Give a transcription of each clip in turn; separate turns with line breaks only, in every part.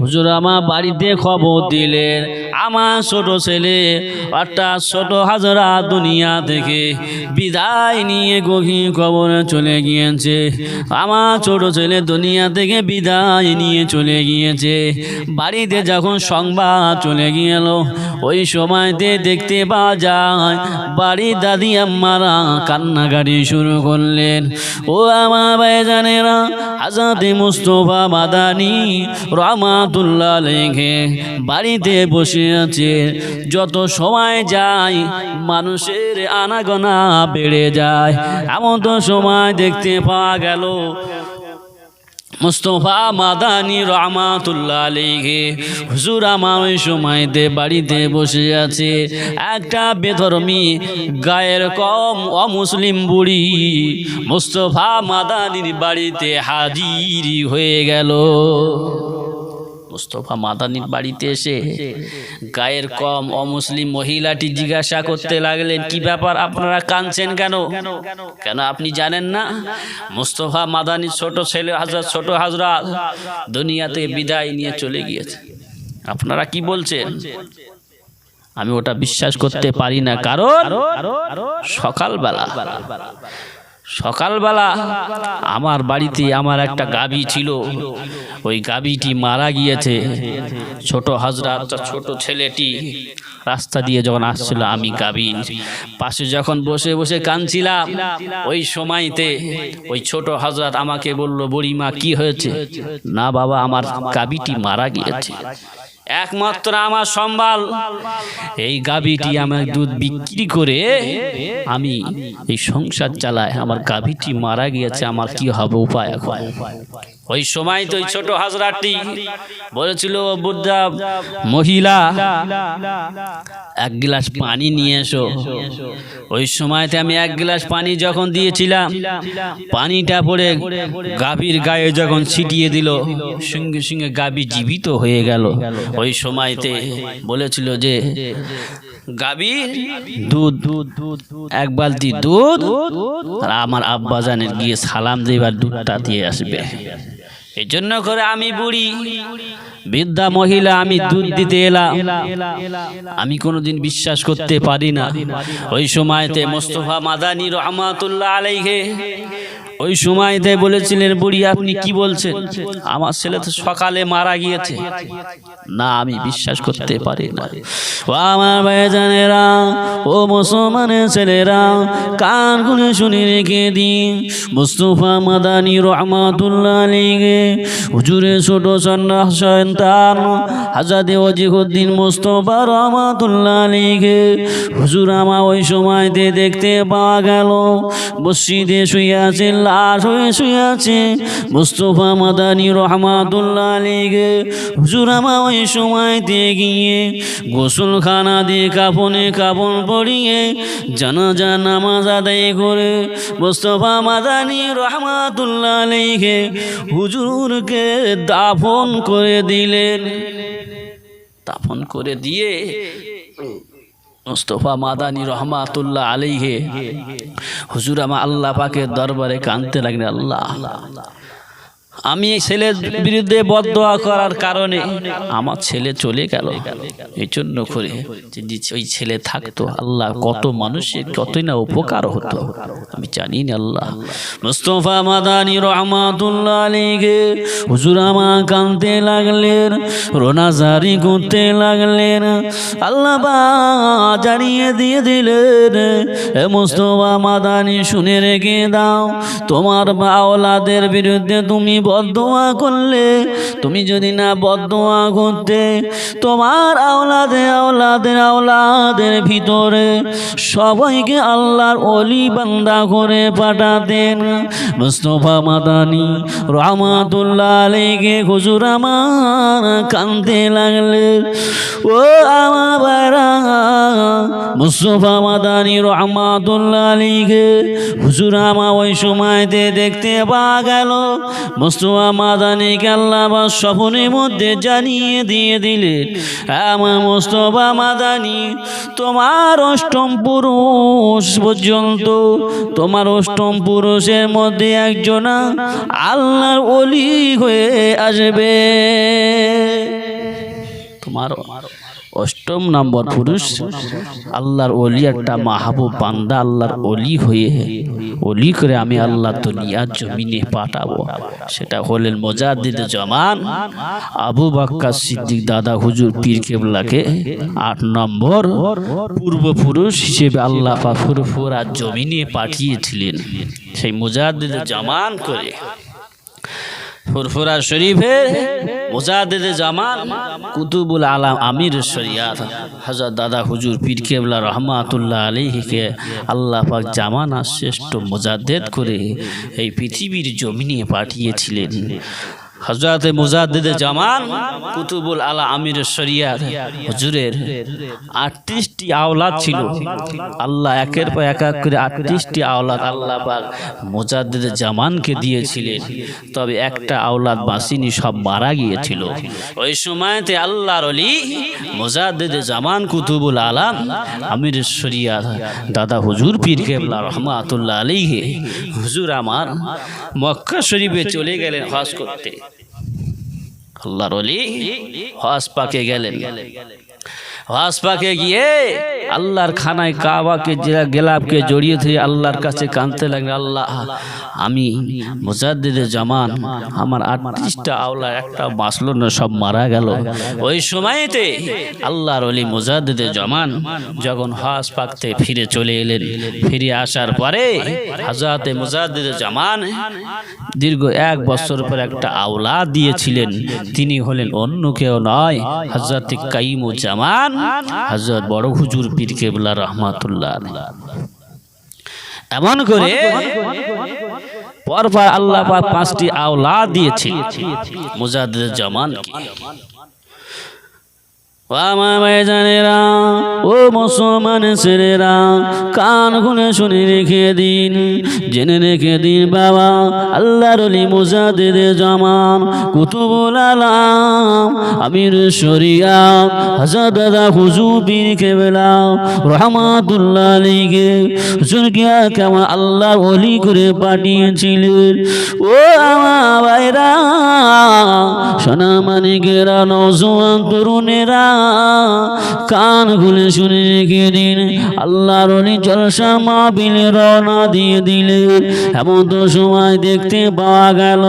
হুজুর আমার বাড়িতে খবর দিলেন। আমার ছোট ছেলে, অর্থাৎ ছোট হাজরা দুনিয়া থেকে বিদায় নিয়ে গভীর কবরে চলে গিয়েছে। আমার ছোট ছেলে দুনিয়া থেকে বিদায় নিয়ে চলে গিয়েছে। বাড়িতে যখন সংবাদ চলে গেল, ওই সময়তে দেখতে পাওয়া যায় বাড়ির দাদি আম্মারা কান্নাকাটি শুরু করলেন। ও আমার ভাইজানেরা আজাদে মুস্তফা মাদানি রহমাতুল্লাহ লেখে বাড়িতে বসে আছে। যত সময় যায়, মানুষের আনাগোনা বেড়ে যায়। এমন তো সময় দেখতে পাওয়া গেল, মুস্তফা মাদানি রহমাতুল্লাহ আলীকে হুজুর আমার ওই সময়তে বাড়িতে বসে আছে। একটা বেধর্মী, গায়ের কম অমুসলিম বুড়ি মুস্তফা মাদানির বাড়িতে হাজির হয়ে গেল। মুস্তফা মাদানির বাড়িতে এসে গায়ের কম অমুসলিম মহিলাটি জিজ্ঞাসা করতে লাগলেন, কি ব্যাপার আপনারা কাঁদছেন কেন? কেন আপনি জানেন না? মুস্তফা মাদানির ছোট ছেলে, হাজরা, ছোট হাজরা দুনিয়াতে বিদায় নিয়ে চলে গিয়েছে। আপনারা কি বলছেন? আমি ওটা বিশ্বাস করতে পারি না। কারণ সকালবেলা সকালবেলা আমার বাড়িতে আমার একটা গাবি ছিল। ওই গাবিটি মারা গিয়েছে। ছোট হাজরা ছোট ছেলেটি রাস্তা দিয়ে যখন আসছিল আমি গাবিন পাশে যখন বসে বসে কাঁদছিলাম। ওই সময়তে ওই ছোট হাজরাত আমাকে বলল, বুড়িমা, কি হয়েছে? না বাবা, আমার গাবিটি মারা গিয়েছে। একমাত্র আমার সম্বল। এই গাভীটি আমার দুধ বিক্রি করে আমি এই সংসার চালাই আমার গাভীটি মারা গিয়েছে। আমার কি হবে? উপায় এখন? ওই সময় তো ওই ছোট হাজরাটি বলেছিল বুদ্ধা মহিলা এক গ্লাস পানি নিয়ে এসো। ওই সময়তে আমি এক গ্লাস পানি যখন দিয়েছিলাম পানিটা পড়ে গাভীর গায়ে যখন ছিটিয়ে দিল সঙ্গে সঙ্গে গাভী জীবিত হয়ে গেল। ওই সময়তে বলেছিল যে গাভীর দুধ এক বালতি দুধ আর আমার আব্বা জানের গিয়ে সালাম দেবার দুধটা দিয়ে আসবে। এই জন্য করে আমি বুড়ি। বৃদ্ধা মহিলা, আমি দুধ দিতে এলাম। আমি কোনোদিন বিশ্বাস করতে পারি না। ওই সময়তে মোস্তফা মাদানি রহমাতুল্লাহ আলাইহে, ওই সময়তে বলেছিলেন, বুড়ি, আপনি কি বলছেন? আমার ছেলে তো সকালে মারা গিয়েছে। না, আমি বিশ্বাস করতে পারি না। ও আমার ভাইজানেরা, ও মুসলমানের ছেলেরা কান খুলে শুনে রেখে দিন। মুস্তফা মাদানি রহমাতুল্লাহ আলীকে হুজুরের ছোট সন্ন্যাস সন্তান হাজাদে অজিহুদ্দিন মুস্তফা রহমাতুল্লাহ আলীকে হুজুর আমার ওই সময়তে দেখতে পাওয়া গেল, মসজিদে শুয়ে আছে, লাশ হয়ে শুয়ে আছে মুস্তফা মাদানি রহমাতুল্লাহ আলীকে হুজুর আমার ওই সময়তে গিয়ে গোসলখানা দিয়ে কাপনে কাপন পরিয়ে জানাজা, নামাজ আদায় করে মুস্তফা মাদানি রহমাতুল্লাহ আলীকে হুজুরকে দাফন করে দিলেন। দাফন করে দিয়ে মুস্তফা মাদানি রহমাতুল্লাহ আলিহে হুজুর আমা আল্লাহ পাকে দরবারে কানতে লাগলেন, আল্লাহ। আমি এই ছেলের বিরুদ্ধে বদদোয়া করার কারণে আমার ছেলে চলে গেল। এই জন্য করে ওই ছেলে থাকতো, আল্লাহ কত মানুষের কতই না উপকার হতো, আমি জানি না আল্লাহ। মুস্তফা মাদানি রহমাতুল্লাহ আলীকে হুজুর আমা কাঁদতে লাগলেন, রোনাজারি করতে লাগলেন, আল্লাহ জানিয়ে দিয়ে দিলেন, এ মুস্তফা মাদানি, শুনে রেখে দাও, তোমার বাওলাদের বিরুদ্ধে তুমি বদোয়া করলে, তুমি যদি না বদোয়া করতে, তোমার আওলাদে আওলাদের আওলাদের ভিতরে সবাইকে আল্লাহর অলি বান্দা করে পাঠাতেন। মুস্তফা মাদানি রহমাতুল্লাহ আলীকে হুজুর আমার কান্দতে লাগলেন। ও আমার মুস্তফা মাদানি রহমাতুল্লাহ আলীকে হুজুর আমার ওই সময়তে দেখতে পাওয়া গেল, মুস্তফা মাদানিকে আল্লাহ স্বপ্নের মধ্যে জানিয়ে দিয়ে দিলেন, আমার মুস্তফা মাদানি, তোমার অষ্টম পুরুষ পর্যন্ত, তোমার অষ্টম পুরুষের মধ্যে একজনা আল্লাহর অলি হয়ে আসবে। তোমার অষ্টম নম্বর পুরুষ আল্লাহর অলি একটা মাহবুব বান্দা আল্লাহর অলি হয়ে অলি করে আমি আল্লাহ দুনিয়ার জমিনে পাঠাবো। সেটা হলেন মোজাদ্দিদ জমান আবু বাক্কা সিদ্দিক দাদা হুজুর পীর কেবলাকে আট নম্বর পূর্বপুরুষ হিসেবে আল্লাহ ফুরফুরা জমিনে পাঠিয়েছিলেন। সেই মুজাদ্দিদ জামান করে ফুরফুরা শরীফের মুজাদ্দিদ জামান কুতুবুল আলাম আমির শরিয়াত। হাজার দাদা হুজুর পীর কেবলা রহমাতুল্লাহ আলাইহিকে আল্লাহ পাক জামানা শ্রেষ্ঠ মুজাদ্দেদ করে এই পৃথিবীর জমিনে পাঠিয়েছিলেন। হজরত মুজাদ্দিদ জামান কুতুবুল আলা আমির শরিয়াত। হুজুরের আটত্রিশটি আওলাদ ছিল। আল্লাহ একের পর এক এক করে আটত্রিশটি আওলাদ আল্লাহ পাক মুজাদ্দিদ জামানকে দিয়েছিলেন। তবে একটা আওলাদ বাসিনি, সব মারা গিয়েছিল। ওই সময়তে আল্লাহর অলি মুজাদ্দিদ জামান কুতুবুল আলাম আমির শরিয়াত। দাদা হুজুর পীর কেবলা রহমাতুল্লাহ আলাইহি। হুজুর আমার মক্কা শরীফে চলে গেলেন হজ করতে। আল্লাহর অলি হজ পাকে গেলেন। হজ পাকে গিয়ে আল্লাহর খানায় কাবাকে যে গেলাপকে জড়িয়ে ধরে আল্লাহর কাছে কাঁদতে লাগলেন আল্লাহ, আমি মুজাদ্দিদে জামান, আমার আটত্রিশটা আওলা, একটা বাঁচলো না, সব মারা গেল। ওই সময়তে আল্লাহর অলি মুজাদ্দিদে জামান যখন হজ পাকতে ফিরে চলে এলেন, ফিরে আসার পরে হাজরাতে মুজাদ্দিদে জামান দীর্ঘ এক বছর পর একটা আওলা দিয়েছিলেন। তিনি হলেন অন্য কেউ নয় হজরত কাইমুজ্জামান হজরত বড় হুজুর পীর কেবলা রহমাতুল্লাহ এমন করে পরপর আল্লাহ পাঁচটি আওলা দিয়েছে। মুজাদ জামান আমার ভাইজানেরা ও মুসলমান ছেলেরা, কান খুলে শুনে রেখে দিন, জেনে রেখে দিন বাবা, আল্লাহর অলি মুজাদ্দিদ জামান, কুতুবুল আলাম, আমির শরিয়া হাজার দাদা হুজুর পীর কেবলা, রহমাতুল্লাহ আলীকে হুজুরকে কেমন আল্লাহ অলি করে পাঠিয়েছিলেন? ও আমার ভাইরা, সোনা মানিকেরা নজওয়ান তরুণেরা কান খুলে শুনে রেখে দিন। আল্লাহর জলসা মাহবিলে রওনা দিয়ে দিলে এমন তো সময় দেখতে পাওয়া গেল।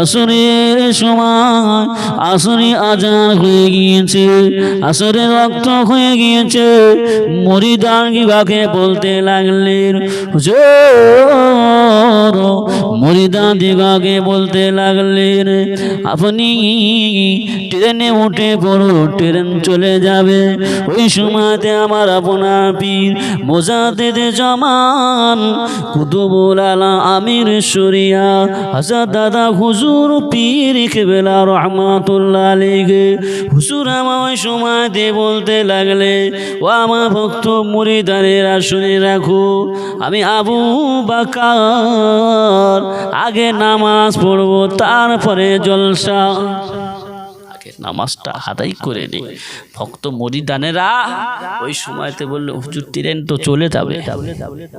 আসরের সময়, আসরে আজান হয়ে গিয়েছে, আসরে রক্ত হয়ে গিয়েছে। মরিদান বিভাগে বলতে লাগলেন মরিদান দিগাকে বলতে লাগলেন, আপনি ট্রেনে উঠে পড়ো, ট্রেন চলে যাবে। ওই সময়তে আমার আপনার পীর মোজাদেদ জামান, কুতুবুল আলা আমির শরিয়া, হাজার দাদা হুজুর পীর কেবেলা রহমাতুল্লাহ আলীকে হুজুর আমার ওই সময়তে বলতে লাগলে, ও আমার ভক্ত মুরিদারেরা শুনে রাখো, আমি আবু বাকার, আগে নামাজ পড়ব, তারপরে জলসা। নামাজটা আদায় করে নি। ভক্ত মরিদানেরা ওই সময়তে বললে, হুজুর তিরেন তো চলে যাবে।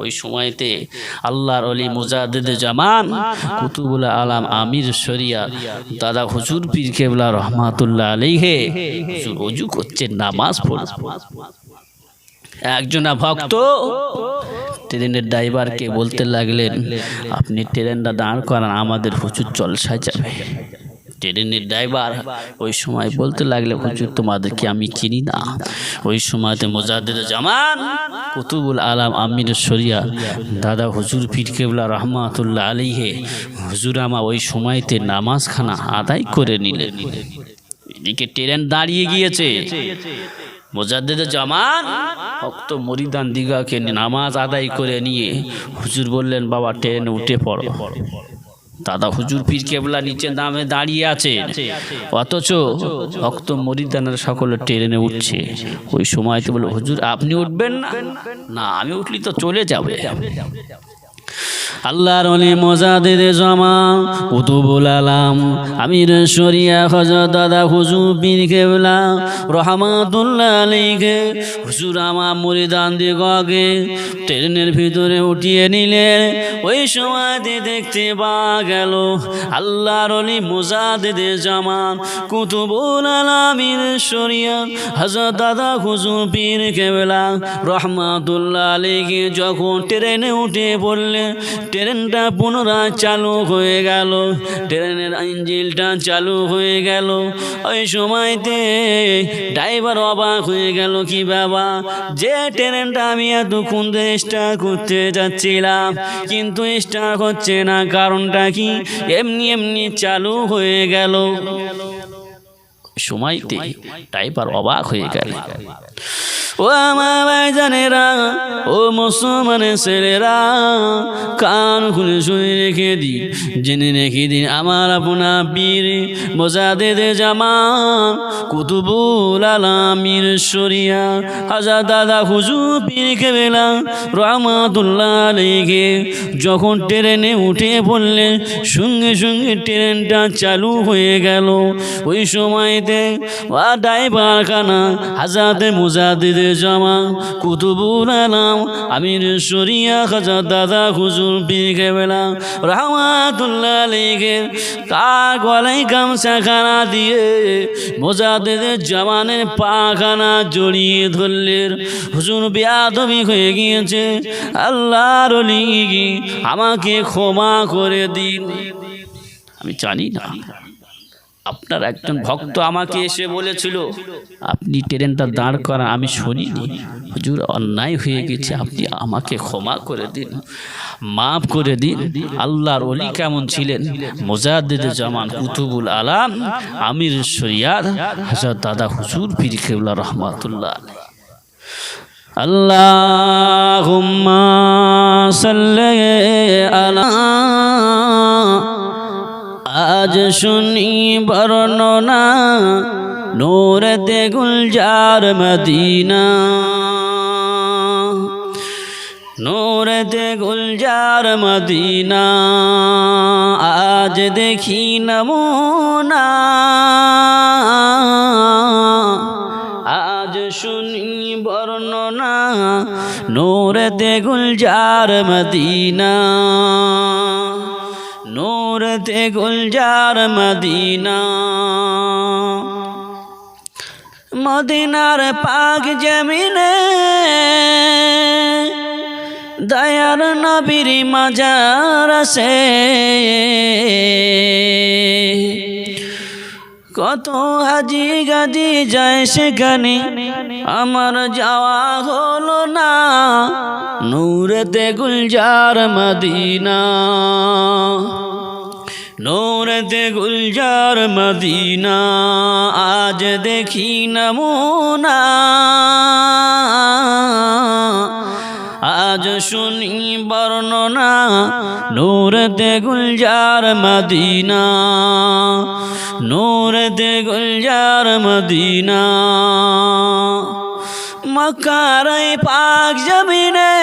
ওই সময়তে আল্লাহর অলি মুজাদ্দিদ জামান, কুতুবুল আলাম, আমির শরিয়া, দাদা হুজুর পীর কেবলা রহমাতুল্লাহ আলাইহে, হুজুর অজু করছে, নামাজ পড়। একজনা ভক্ত ট্রেনের ড্রাইভারকে বলতে লাগলেন, আপনি ট্রেনটা দাঁড় করান, আমাদের হুজুর জলসায় যাবে। ট্রেনের ড্রাইভার। ওই সময় বলতে লাগলে, হুজুর, তোমাদেরকে আমি চিনি না। ওই সময়তে মোজাদ্দের জামান, কুতুবুল আলাম আমির শরিয়া, দাদা হুজুর পীর কেবলা রহমাতুল্লাহ আলীহে হুজুর আমা ওই সময়তে নামাজখানা আদায় করে নিলেন। এদিকে ট্রেন দাঁড়িয়ে গিয়েছে। মোজাদ্দেদ জামান ভক্ত মরিদান দিগাকে নামাজ আদায় করে নিয়ে, হুজুর বললেন, বাবা, ট্রেন উঠে পড়ো। দাদা হুজুর পীর কেবলা নিচে নামে দাঁড়িয়ে আছে অথচ ভক্ত মরিদানার সকলে ট্রেনে উঠছে। ওই সময় তো বলে, হুজুর, আপনি উঠবেন না? না, আমি উঠলি তো চলে যাবে। আল্লাহর অলি মজাদের জমা কুতুবুল আলাম। আমির শরিয়া হজরত দাদা হুজুর পীর কেবলা, রহমাতুল্লাহ আলীকে হুজুর আমার মরিদান দিগকে ট্রেনের ভিতরে উঠিয়ে নিলেন। ওই সময়তে দেখতে পাওয়া গেল, আল্লাহর অলি মোজাদের জামা কুতুবুল আলামির শরিয়া হজরত দাদা হুজুর পীর কেবলা, রহমাতুল্লাহ আলীকে যখন ট্রেনে উঠে পড়লে ট্রেনটা পুনরায় চালু হয়ে গেল। ট্রেনের ইঞ্জিনটা চালু হয়ে গেল। ওই সময়তে ড্রাইভার অবাক হয়ে গেল, কি বাবা, যে ট্রেনটা আমি এতক্ষণ স্টার্ট করতে যাচ্ছিলাম, কিন্তু স্টার্ট হচ্ছে না, কারণটা কি? এমনি এমনি চালু হয়ে গেল। সময়তে ড্রাইভার অবাক হয়ে গেল। ও আমার ভাইজানেরা ও মুসলমানের ছেলেরা, কান খুলে শুনে রেখে দিন, জেনে রেখে দিন আমার আপনার বীর মোজাদে জামান, কুতুবুল আলামির শরিয়া, হাজার দাদা হুজু পীর কেবেলা, রহমাতুল্লাহ লেগে যখন ট্রেনে উঠে পড়লেন সঙ্গে সঙ্গে ট্রেনটা চালু হয়ে গেল। ওই সময়তে ড্রাইভার খানা হাজাতে মুজাদিদের জামা, কুতুবুল আলাম আমির শরিয়া খাজা দাদা হুজুর পীর কেবেলা রহমাতুল্লাহ আলাইকে কার গলায় গামছা খানা দিয়ে মোজাদের জামানের পাখানা জড়িয়ে ধরলেন। হুজুর বেয়াদবি হয়ে গিয়েছে, আল্লাহর আমাকে ক্ষমা করে দিন। আমি জানি না। আপনার একজন ভক্ত আমাকে এসে বলেছিল, আপনি ট্রেনটা দাঁড় করান আমি শুনিনি। হুজুর, অন্যায় হয়ে গেছে, আপনি আমাকে ক্ষমা করে দিন, মাফ করে দিন। আল্লাহর অলি কেমন ছিলেন? মোজাদ্দিদ জামান কুতুবুল আলাম, আমির শরিয়ার হাজার দাদা হুজুর পীর কেবলা রহমাতুল্লাহ আল্লাহুম্মা সাল্লি আলা আজ শুনি বর্ণনা নূর দে গুলজার মদিনা। নূর দে গুলজার মদিনা, আজ দেখি নমুনা। আজ শুনি বর্ণনা নূর দে গুলজার মদিনা। দে গুলজার মদিনা। মদিনার পাক জমিনে দয়ার নবীর মাজার সে কত হাজি গাজি যায় সেখানে, আমার যাওয়া হলো না। নূরতে গুলজার মদিনা। নূরতে গুলজার মদিনা, আজ দেখি নমুনা। আজ শুনি বর্ণনা নূরতে গুলজার মদিনা নূরতে গুলজার মদিনা। মক্কার পাক জমিনে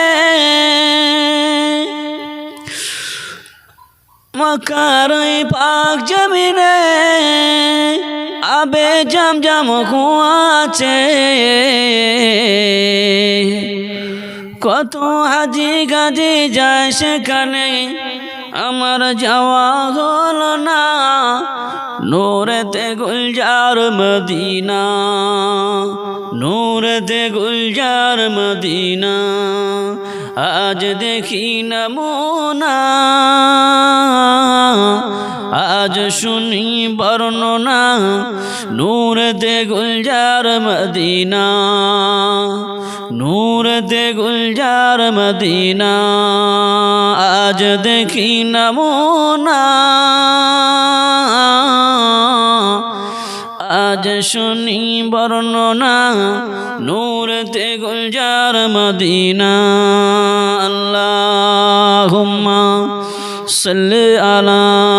মক্কার পাক জমিনে আবে জাম জাম আছে কত হাজি গাজি যায় সেখানে। আমার যাওয়া হলো না। নূরেতে গুলজার মদিনা। নূরেতে গুলজার মদিনা। আজ দেখি নমুনা। আজ শুনি বর্ণনা। নূরেতে গুলজার মদিনা। নূরেতে গুলজার মদিনা, আজ দেখি নমুনা। আজ শুনি বর্ণনা নূরতে গুলজার মদিনা। আল্লাহুম্মা সাল্লি আলা